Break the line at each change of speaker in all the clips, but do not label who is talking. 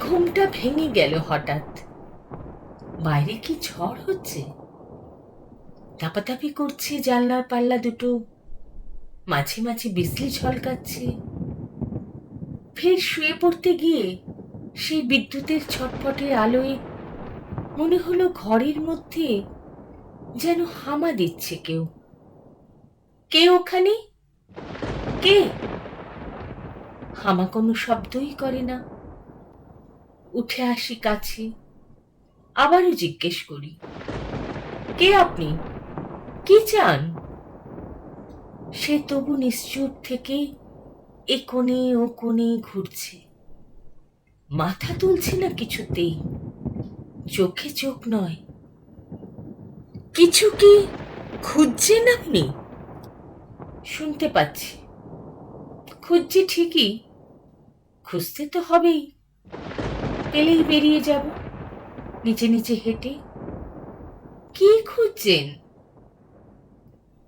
ঘুমটা ভেঙে গেল হঠাৎ। বাইরে কি ঝড় হচ্ছে? তাপাতাপি করছে জানলার পাল্লা দুটো। মাঝে মাঝে বিজলি ঝলকাচ্ছে। ফের শুয়ে পড়তে গিয়ে সেই বিদ্যুতের ছটফটের আলোয় মনে হলো ঘরের মধ্যে যেন হামা দিচ্ছে কেউ। কে ওখানে? কে? হামা কোনো শব্দই করে না। উঠে আসি কাছে। আবারও জিজ্ঞেস করি, কে আপনি? কি চান? সে তবু নিশ্চুপ থেকে এ কোণে ও কোণে ঘুরছে। মাথা তুলছে না কিছুতেই, চোখে চোখ নয়। কিছু কি খুঁজছেন আপনি? শুনতে পাচ্ছি। খুঁজছি ঠিকই, খুঁজতে তো হবেই। পেলেই বেরিয়ে যাব। নিচে নিচে হেঁটে। কি খুঁজছেন?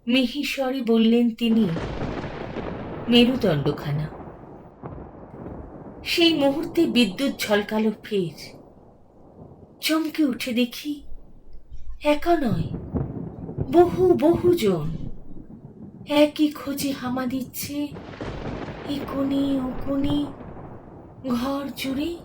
মিহিস্বরে বললেন তিনি, মেরুদণ্ডখানা। সেই মুহূর্তে বিদ্যুৎ ঝলকালো ফের চমকে উঠে দেখি, একা নয়, বহু বহু জন একই খোঁজে হামা দিচ্ছে, এ কোণে, ও কোণে, ঘর জুড়ে